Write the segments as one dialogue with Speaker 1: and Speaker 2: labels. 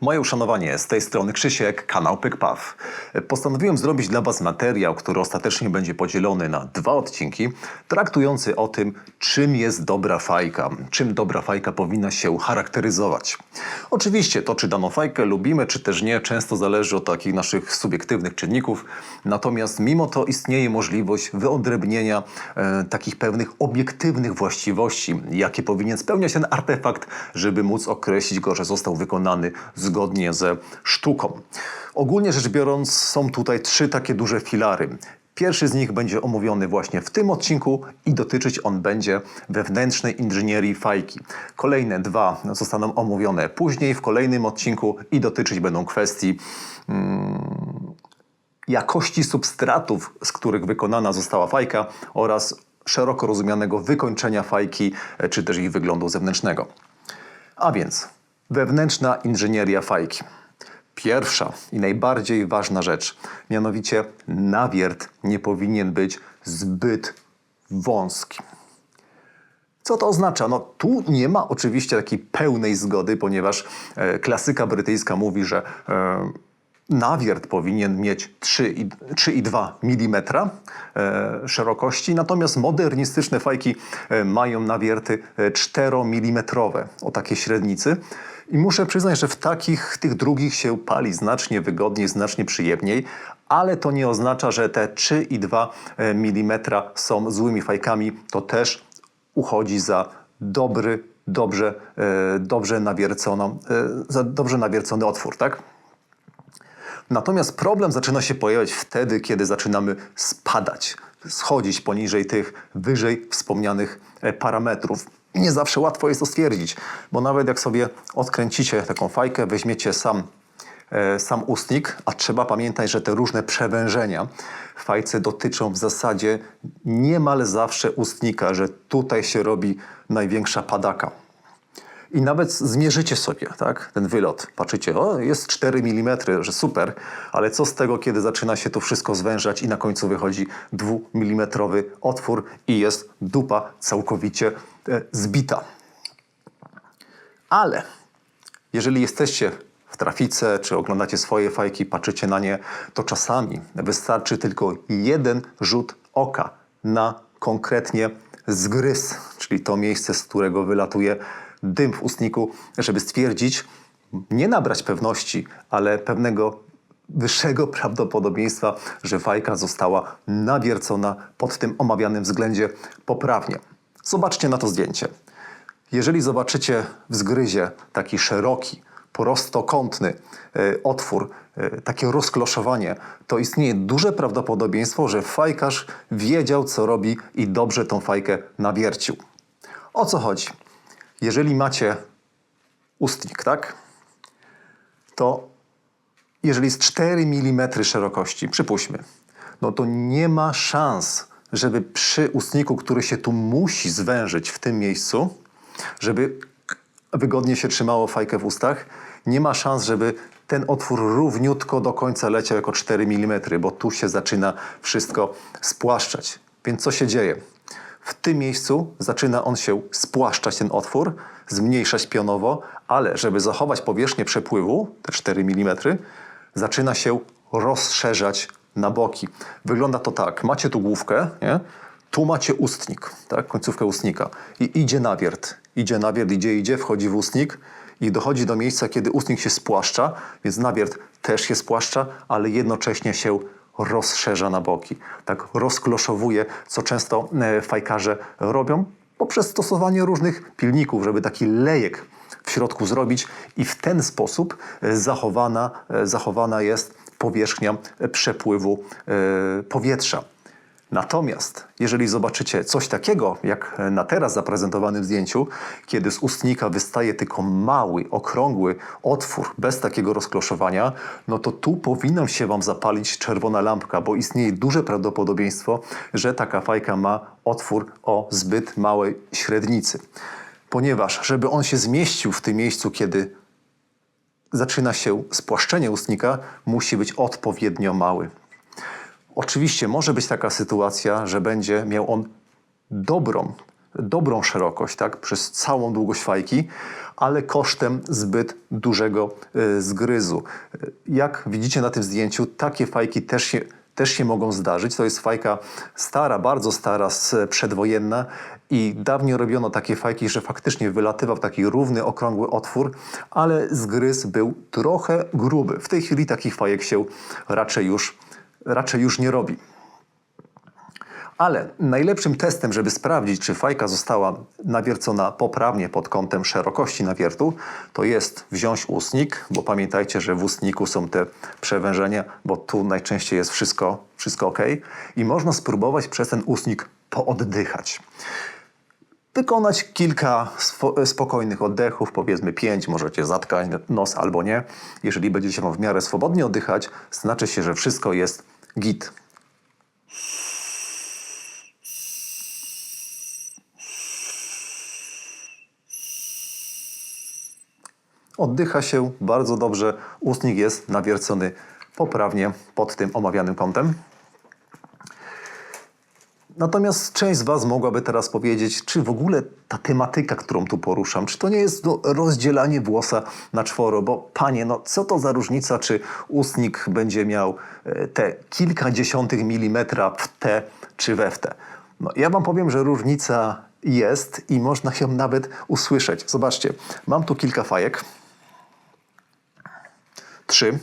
Speaker 1: Moje uszanowanie z tej strony Krzysiek, kanał PykPaw. Postanowiłem zrobić dla Was materiał, który ostatecznie będzie podzielony na dwa odcinki, traktujący o tym, czym jest dobra fajka, czym dobra fajka powinna się charakteryzować. Oczywiście to, czy daną fajkę lubimy, czy też nie, często zależy od takich naszych subiektywnych czynników, natomiast mimo to istnieje możliwość wyodrębnienia e, takich pewnych obiektywnych właściwości, jakie powinien spełniać ten artefakt, żeby móc określić go, że został wykonany zgodnie ze sztuką. Ogólnie rzecz biorąc, są tutaj trzy takie duże filary. Pierwszy z nich będzie omówiony właśnie w tym odcinku i dotyczyć on będzie wewnętrznej inżynierii fajki. Kolejne dwa zostaną omówione później w kolejnym odcinku i dotyczyć będą kwestii mm, jakości substratów, z których wykonana została fajka oraz szeroko rozumianego wykończenia fajki, e, czy też ich wyglądu zewnętrznego. A więc wewnętrzna inżynieria fajki. Pierwsza i najbardziej ważna rzecz, mianowicie nawiert nie powinien być zbyt wąski. Co to oznacza? No tu nie ma oczywiście takiej pełnej zgody, ponieważ e, klasyka brytyjska mówi, że e, nawiert powinien mieć 3,2 mm e, szerokości, natomiast modernistyczne fajki e, mają nawierty e, 4 mm o takiej średnicy. I muszę przyznać, że w takich, tych drugich się pali znacznie wygodniej, znacznie przyjemniej, ale to nie oznacza, że te 3,2 mm są złymi fajkami. To też uchodzi za dobry, dobrze, e, dobrze, nawierconą, e, za dobrze nawiercony otwór, tak? Natomiast problem zaczyna się pojawiać wtedy, kiedy zaczynamy spadać, schodzić poniżej tych wyżej wspomnianych e, Nie zawsze łatwo jest to stwierdzić, bo nawet jak sobie odkręcicie taką fajkę, weźmiecie sam, e, sam ustnik, a trzeba pamiętać, że te różne przewężenia w fajce dotyczą w zasadzie niemal zawsze ustnika, że tutaj się robi największa padaka. I nawet zmierzycie sobie tak, ten wylot. Patrzycie, o, jest 4 mm, że super, ale co z tego, kiedy zaczyna się to wszystko zwężać i na końcu wychodzi 2 mm otwór i jest dupa całkowicie zbita. Ale jeżeli jesteście w trafice, czy oglądacie swoje fajki, patrzycie na nie, to czasami wystarczy tylko jeden rzut oka na konkretnie zgryz, czyli to miejsce, z którego wylatuje dym w ustniku, żeby stwierdzić, nie nabrać pewności, ale pewnego wyższego prawdopodobieństwa, że fajka została nawiercona pod tym omawianym względzie poprawnie. Zobaczcie na to zdjęcie. Jeżeli zobaczycie w zgryzie taki szeroki, prostokątny e, otwór, e, takie rozkloszowanie, to istnieje duże prawdopodobieństwo, że fajkarz wiedział, co robi i dobrze tą fajkę nawiercił. O co chodzi? Jeżeli macie ustnik, tak? To jeżeli jest 4 mm szerokości, przypuśćmy, no to nie ma szans, żeby przy ustniku, który się tu musi zwężyć w tym miejscu, żeby wygodnie się trzymało fajkę w ustach, nie ma szans, żeby ten otwór równiutko do końca leciał jako 4 mm, bo tu się zaczyna wszystko spłaszczać. Więc co się dzieje? W tym miejscu zaczyna on się spłaszczać, ten otwór, zmniejszać pionowo, ale żeby zachować powierzchnię przepływu, te 4 mm, zaczyna się rozszerzać na boki. Wygląda to tak, macie tu główkę, nie? tu macie ustnik, tak? końcówkę ustnika i idzie nawiert, idzie nawiert, idzie, idzie, wchodzi w ustnik i dochodzi do miejsca, kiedy ustnik się spłaszcza, więc nawiert też się spłaszcza, ale jednocześnie się rozszerza na boki. Tak rozkloszowuje, co często e, fajkarze robią poprzez stosowanie różnych pilników, żeby taki lejek w środku zrobić i w ten sposób e, zachowana, e, zachowana jest powierzchnia przepływu powietrza. Natomiast jeżeli zobaczycie coś takiego, jak na teraz zaprezentowanym zdjęciu, kiedy z ustnika wystaje tylko mały, okrągły otwór bez takiego rozkloszowania, no to tu powinna się Wam zapalić czerwona lampka, bo istnieje duże prawdopodobieństwo, że taka fajka ma otwór o zbyt małej średnicy. Ponieważ, żeby on się zmieścił w tym miejscu, kiedy zaczyna się spłaszczenie ustnika, musi być odpowiednio mały. Oczywiście może być taka sytuacja, że będzie miał on dobrą dobrą szerokość, tak, przez całą długość fajki, ale kosztem zbyt dużego e, zgryzu. Jak widzicie na tym zdjęciu, takie fajki też się, też się mogą zdarzyć. To jest fajka stara, bardzo stara, przedwojenna i dawniej robiono takie fajki, że faktycznie wylatywał taki równy, okrągły otwór, ale zgryz był trochę gruby. W tej chwili takich fajek się raczej już, raczej już nie robi. Ale najlepszym testem, żeby sprawdzić, czy fajka została nawiercona poprawnie pod kątem szerokości nawiertu, to jest wziąć ustnik, bo pamiętajcie, że w ustniku są te przewężenia, bo tu najczęściej jest wszystko, wszystko ok. I można spróbować przez ten ustnik pooddychać. Wykonać kilka swo- spokojnych oddechów, powiedzmy pięć, możecie zatkać nos albo nie. Jeżeli będziecie wam w miarę swobodnie oddychać, znaczy się, że wszystko jest git. Oddycha się bardzo dobrze, ustnik jest nawiercony poprawnie pod tym omawianym kątem. Natomiast część z Was mogłaby teraz powiedzieć, czy w ogóle ta tematyka, którą tu poruszam, czy to nie jest no, rozdzielanie włosa na czworo, bo panie, no co to za różnica, czy ustnik będzie miał e, te kilka dziesiątych milimetra w te czy we w te. No, ja Wam powiem, że różnica jest i można ją nawet usłyszeć. Zobaczcie, mam tu kilka fajek. Trzy.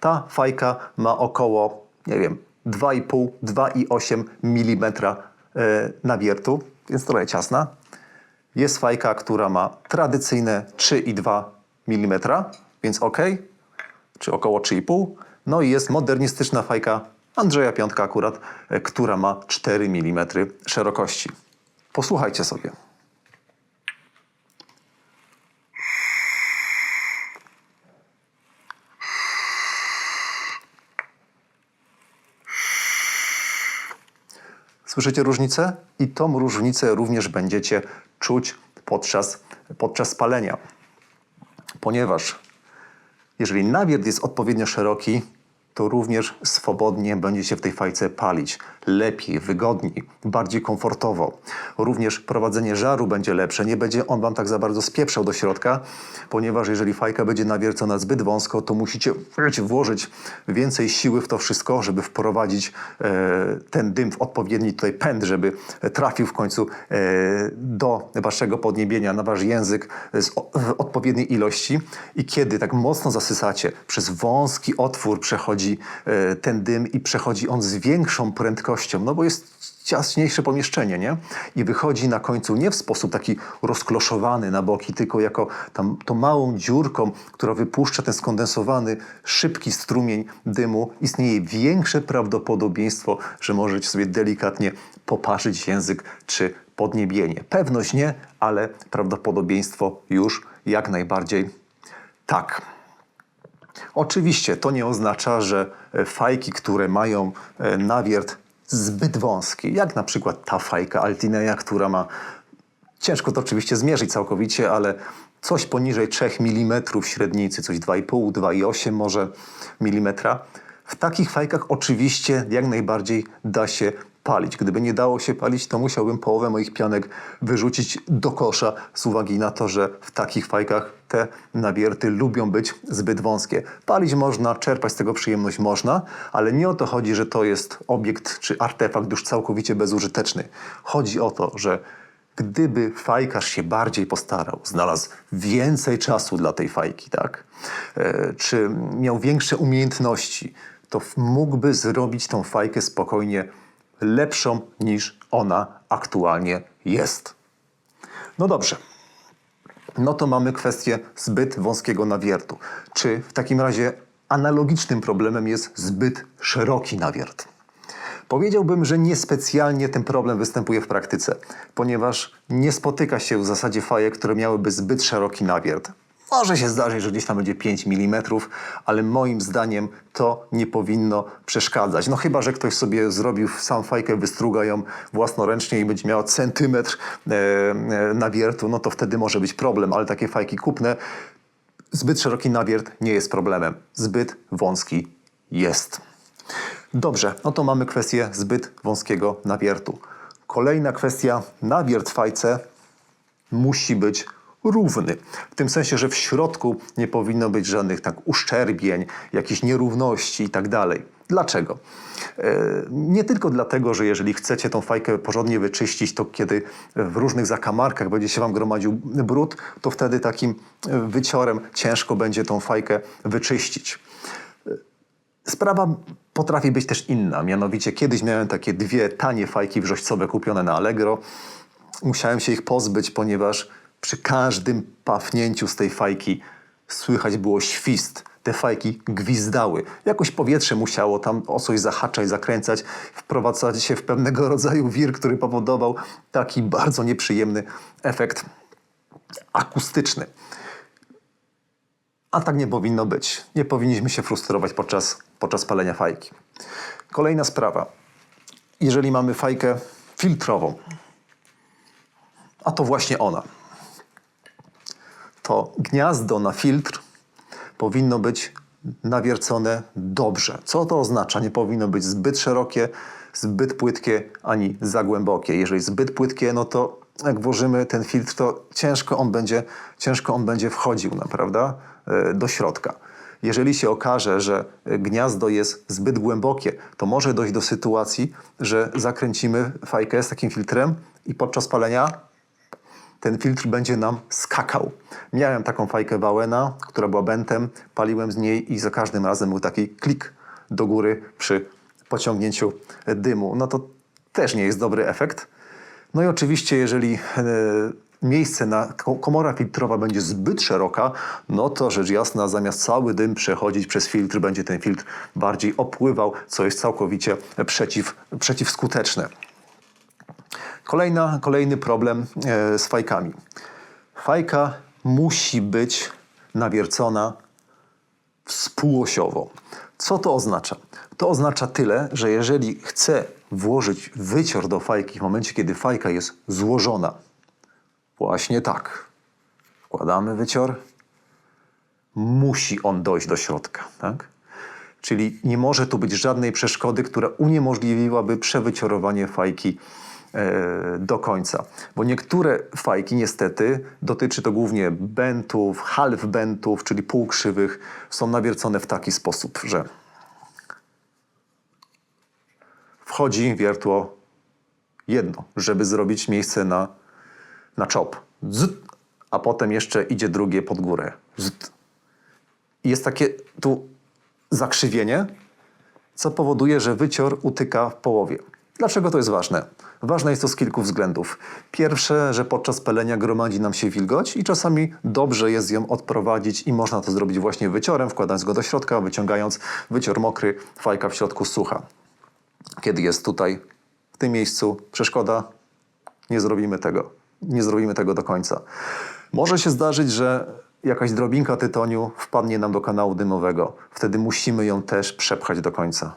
Speaker 1: Ta fajka ma około, nie wiem, 2,5-2,8 mm e, nawiertu, więc trochę ciasna. Jest fajka, która ma tradycyjne 3,2 mm, więc ok, czy około 3,5. No i jest modernistyczna fajka Andrzeja Piątka akurat, e, która ma 4 mm szerokości. Posłuchajcie sobie. Słyszycie różnicę? I tą różnicę również będziecie czuć podczas, podczas palenia. Ponieważ jeżeli nawiert jest odpowiednio szeroki, to również swobodnie będziecie w tej fajce palić. Lepiej, wygodniej, bardziej komfortowo. Również prowadzenie żaru będzie lepsze. Nie będzie on wam tak za bardzo spieprzał do środka, ponieważ jeżeli fajka będzie nawiercona zbyt wąsko, to musicie włożyć więcej siły w to wszystko, żeby wprowadzić e, ten dym w odpowiedni tutaj pęd, żeby trafił w końcu e, do waszego podniebienia na wasz język o, w odpowiedniej ilości. I kiedy tak mocno zasysacie, przez wąski otwór przechodzi e, ten dym i przechodzi on z większą prędkością, no bo jest ciaśniejsze pomieszczenie, nie? I wychodzi na końcu nie w sposób taki rozkloszowany na boki, tylko jako tam tą małą dziurką, która wypuszcza ten skondensowany, szybki strumień dymu, istnieje większe prawdopodobieństwo, że możecie sobie delikatnie poparzyć język czy podniebienie. Pewność nie, ale prawdopodobieństwo już jak najbardziej tak. Oczywiście to nie oznacza, że e, fajki, które mają e, nawiert zbyt wąski, jak na przykład ta fajka Altineja, która ma, ciężko to oczywiście zmierzyć całkowicie, ale coś poniżej 3 mm średnicy, coś 2,5, 2,8 może milimetra. W takich fajkach oczywiście jak najbardziej da się palić. Gdyby nie dało się palić, to musiałbym połowę moich pianek wyrzucić do kosza z uwagi na to, że w takich fajkach te nawierty lubią być zbyt wąskie. Palić można, czerpać z tego przyjemność można, ale nie o to chodzi, że to jest obiekt czy artefakt już całkowicie bezużyteczny. Chodzi o to, że gdyby fajkarz się bardziej postarał, znalazł więcej czasu dla tej fajki, tak? E, czy miał większe umiejętności, to mógłby zrobić tą fajkę spokojnie lepszą niż ona aktualnie jest. No dobrze. No to mamy kwestię zbyt wąskiego nawiertu. Czy w takim razie analogicznym problemem jest zbyt szeroki nawiert? Powiedziałbym, że niespecjalnie ten problem występuje w praktyce, ponieważ nie spotyka się w zasadzie fajek, które miałyby zbyt szeroki nawiert. Może się zdarzyć, że gdzieś tam będzie 5 mm, ale moim zdaniem to nie powinno przeszkadzać. No chyba, że ktoś sobie zrobił sam fajkę, wystruga ją własnoręcznie i będzie miała centymetr e, e, nawiertu, no to wtedy może być problem, ale takie fajki kupne, zbyt szeroki nawiert nie jest problemem, zbyt wąski jest. Dobrze, no to mamy kwestię zbyt wąskiego nawiertu. Kolejna kwestia, nawiert fajce musi być równy. W tym sensie, że w środku nie powinno być żadnych tak uszczerbień, jakichś nierówności i tak. Dlaczego? E, Nie tylko dlatego, że jeżeli chcecie tą fajkę porządnie wyczyścić, to kiedy w różnych zakamarkach będzie się Wam gromadził brud, to wtedy takim e, wyciorem ciężko będzie tą fajkę wyczyścić. Sprawa potrafi być też inna. Mianowicie kiedyś miałem takie dwie tanie fajki wrzoścowe kupione na Allegro. Musiałem się ich pozbyć, ponieważ przy każdym pafnięciu z tej fajki słychać było świst. Te fajki gwizdały. Jakoś powietrze musiało tam o coś zahaczać, zakręcać, wprowadzać się w pewnego rodzaju wir, który powodował taki bardzo nieprzyjemny efekt akustyczny. A tak nie powinno być. Nie powinniśmy się frustrować podczas, podczas palenia fajki. Kolejna sprawa. Jeżeli mamy fajkę filtrową, a to właśnie ona, to gniazdo na filtr powinno być nawiercone dobrze. Co to oznacza? Nie powinno być zbyt szerokie, zbyt płytkie, ani za głębokie. Jeżeli zbyt płytkie, no to jak włożymy ten filtr, to ciężko on będzie, ciężko on będzie wchodził, prawda, e, do środka. Jeżeli się okaże, że gniazdo jest zbyt głębokie, to może dojść do sytuacji, że zakręcimy fajkę z takim filtrem i podczas palenia ten filtr będzie nam skakał. Miałem taką fajkę Wałena, która była bentem, paliłem z niej i za każdym razem był taki klik do góry przy pociągnięciu dymu. No to też nie jest dobry efekt. No i oczywiście, jeżeli e, miejsce na ko- komora filtrowa będzie zbyt szeroka, no to rzecz jasna, zamiast cały dym przechodzić przez filtr, będzie ten filtr bardziej opływał, co jest całkowicie przeciw, przeciwskuteczne. Kolejna, kolejny problem e, z fajkami. Fajka musi być nawiercona współosiowo. Co to oznacza? To oznacza tyle, że jeżeli chcę włożyć wycior do fajki w momencie, kiedy fajka jest złożona, właśnie tak, wkładamy wycior, musi on dojść do środka. Tak? Czyli nie może tu być żadnej przeszkody, która uniemożliwiłaby przewyciorowanie fajki do końca. Bo niektóre fajki niestety, dotyczy to głównie bentów, half bentów, czyli półkrzywych, są nawiercone w taki sposób, że wchodzi wiertło jedno, żeby zrobić miejsce na, na czop. A potem jeszcze idzie drugie pod górę. Jest takie tu zakrzywienie, co powoduje, że wycior utyka w połowie. Dlaczego to jest ważne? Ważne jest to z kilku względów. Pierwsze, że podczas palenia gromadzi nam się wilgoć i czasami dobrze jest ją odprowadzić i można to zrobić właśnie wyciorem, wkładając go do środka, wyciągając wycior mokry, fajka w środku sucha. Kiedy jest tutaj, w tym miejscu przeszkoda, nie zrobimy tego. Nie zrobimy tego do końca. Może się zdarzyć, że jakaś drobinka tytoniu wpadnie nam do kanału dymowego. Wtedy musimy ją też przepchać do końca.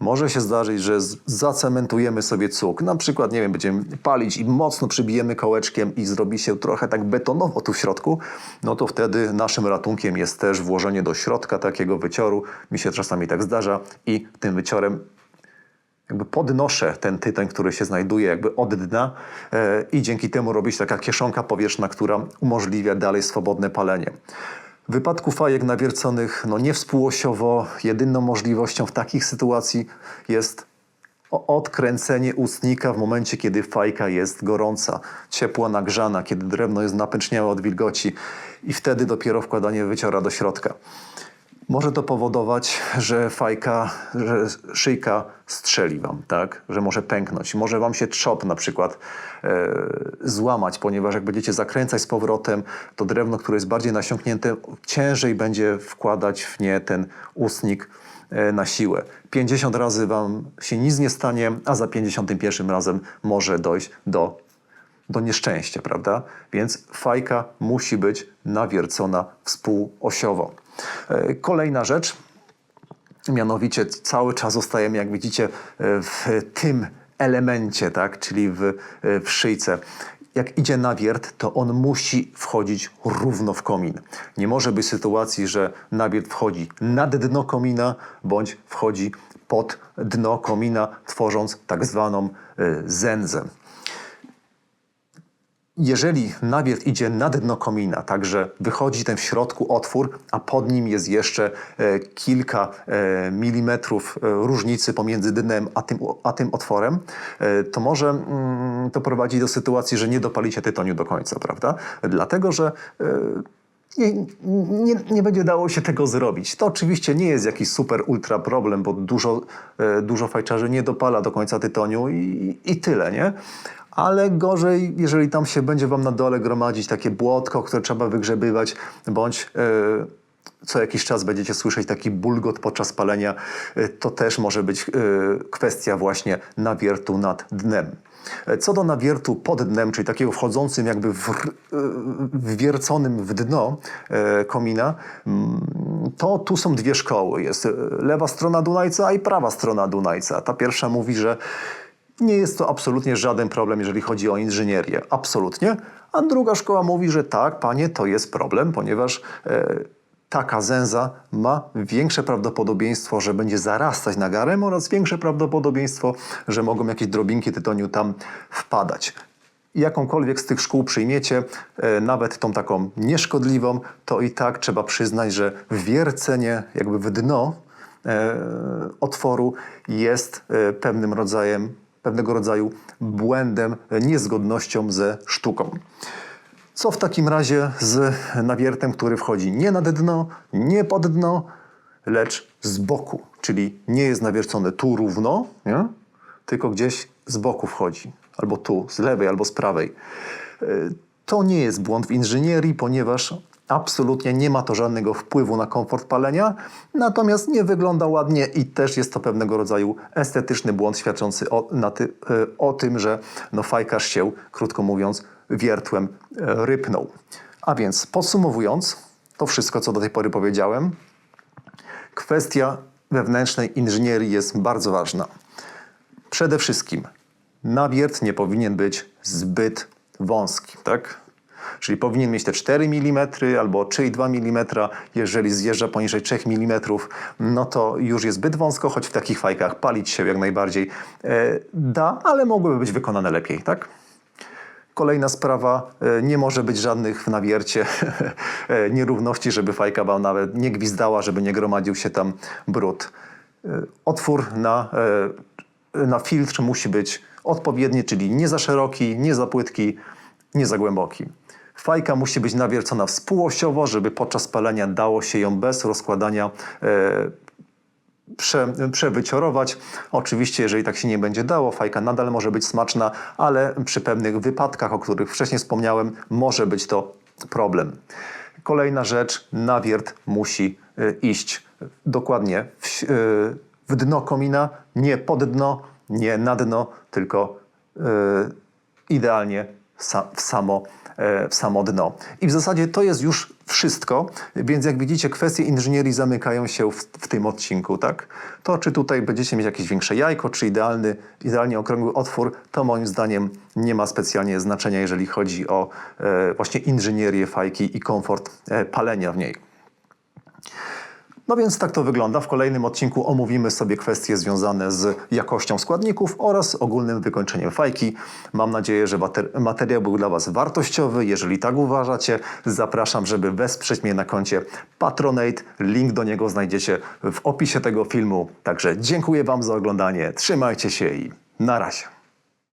Speaker 1: Może się zdarzyć, że zacementujemy sobie cuk. Na przykład, nie wiem, będziemy palić i mocno przybijemy kołeczkiem i zrobi się trochę tak betonowo tu w środku, no to wtedy naszym ratunkiem jest też włożenie do środka takiego wycioru. Mi się czasami tak zdarza i tym wyciorem jakby podnoszę ten tytoń, który się znajduje jakby od dna e, i dzięki temu robi się taka kieszonka powietrzna, która umożliwia dalej swobodne palenie. W wypadku fajek nawierconych no niewspółosiowo jedyną możliwością w takich sytuacji jest odkręcenie ustnika w momencie, kiedy fajka jest gorąca, ciepła, nagrzana, kiedy drewno jest napęczniałe od wilgoci i wtedy dopiero wkładanie wyciora do środka. Może to powodować, że fajka, że szyjka strzeli wam, tak? Że może pęknąć. Może wam się trzop na przykład e, złamać, ponieważ jak będziecie zakręcać z powrotem, to drewno, które jest bardziej nasiąknięte, ciężej będzie wkładać w nie ten ustnik e, na siłę. 50 razy wam się nic nie stanie, a za 51 razem może dojść do do nieszczęścia, prawda? Więc fajka musi być nawiercona współosiowo. E, Kolejna rzecz, mianowicie cały czas zostajemy, jak widzicie, e, w tym elemencie, tak? czyli w, e, w szyjce. jak idzie nawiert, to on musi wchodzić równo w komin. Nie może być sytuacji, że nawiert wchodzi nad dno komina, bądź wchodzi pod dno komina, tworząc tak zwaną zędzę. Jeżeli nawiert idzie na dno komina, także wychodzi ten w środku otwór, a pod nim jest jeszcze e, kilka e, milimetrów e, różnicy pomiędzy dnem a tym, a tym otworem, to może mm, to prowadzić do sytuacji, że nie dopalicie tytoniu do końca, prawda? Dlatego, że nie, nie, nie będzie dało się tego zrobić. To oczywiście nie jest jakiś super ultra problem, bo dużo, dużo fajczarzy nie dopala do końca tytoniu i, i tyle, nie? Ale gorzej, jeżeli tam się będzie wam na dole gromadzić takie błotko, które trzeba wygrzebywać, bądź e, co jakiś czas będziecie słyszeć taki bulgot podczas palenia, e, to też może być e, kwestia właśnie nawiertu nad dnem. Co do nawiertu pod dnem, czyli takiego wchodzącym jakby wwierconym w dno komina, mm, to tu są dwie szkoły. Jest lewa strona Dunajca i prawa strona Dunajca. Ta pierwsza mówi, że nie jest to absolutnie żaden problem, jeżeli chodzi o inżynierię. Absolutnie. A druga szkoła mówi, że tak, panie, to jest problem, ponieważ e, taka zęza ma większe prawdopodobieństwo, że będzie zarastać nagarem oraz większe prawdopodobieństwo, że mogą jakieś drobinki tytoniu tam wpadać. Jakąkolwiek z tych szkół przyjmiecie, e, nawet tą taką nieszkodliwą, to i tak trzeba przyznać, że wiercenie jakby w dno e, otworu jest e, pewnym rodzajem, pewnego rodzaju błędem, niezgodnością ze sztuką. Co w takim razie z nawiertem, który wchodzi nie nad dno, nie pod dno, lecz z boku, czyli nie jest nawiercony tu równo, nie? tylko gdzieś z boku wchodzi, albo tu, z lewej, albo z prawej. E, To nie jest błąd w inżynierii, ponieważ absolutnie nie ma to żadnego wpływu na komfort palenia, natomiast nie wygląda ładnie i też jest to pewnego rodzaju estetyczny błąd świadczący o, ty, e, o tym, że no, fajkarz się, krótko mówiąc, wiertłem e, rypnął. A więc podsumowując, to wszystko, co do tej pory powiedziałem, kwestia wewnętrznej inżynierii jest bardzo ważna. Przede wszystkim nawiert nie powinien być zbyt wąski, tak? Czyli powinien mieć te 4 mm albo 3,2 mm. Jeżeli zjeżdża poniżej 3 mm, no to już jest zbyt wąsko, choć w takich fajkach palić się jak najbardziej e, da, ale mogłyby być wykonane lepiej, tak? Kolejna sprawa, e, nie może być żadnych w nawiercie e, nierówności, żeby fajka wam nawet nie gwizdała, żeby nie gromadził się tam brud. Otwór na, na filtr musi być odpowiedni, czyli nie za szeroki, nie za płytki, nie za głęboki. Fajka musi być nawiercona współosiowo, żeby podczas palenia dało się ją bez rozkładania e, prze, przewyciorować. Oczywiście, jeżeli tak się nie będzie dało, fajka nadal może być smaczna, ale przy pewnych wypadkach, o których wcześniej wspomniałem, może być to problem. Kolejna rzecz, nawiert musi y, iść dokładnie w, y, w dno komina, nie pod dno, nie na dno, tylko y, idealnie w, samo, e, w samo dno. I w zasadzie to jest już wszystko, więc jak widzicie, kwestie inżynierii zamykają się w, w tym odcinku, tak? To, czy tutaj będziecie mieć jakieś większe jajko, czy idealny, idealnie okrągły otwór, to moim zdaniem nie ma specjalnie znaczenia, jeżeli chodzi o e, właśnie inżynierię fajki i komfort e, palenia w niej. No więc tak to wygląda. W kolejnym odcinku omówimy sobie kwestie związane z jakością składników oraz ogólnym wykończeniem fajki. Mam nadzieję, że mater- materiał był dla Was wartościowy. Jeżeli tak uważacie, zapraszam, żeby wesprzeć mnie na koncie Patronate. Link do niego znajdziecie w opisie tego filmu. Także dziękuję Wam za oglądanie. Trzymajcie się i na razie.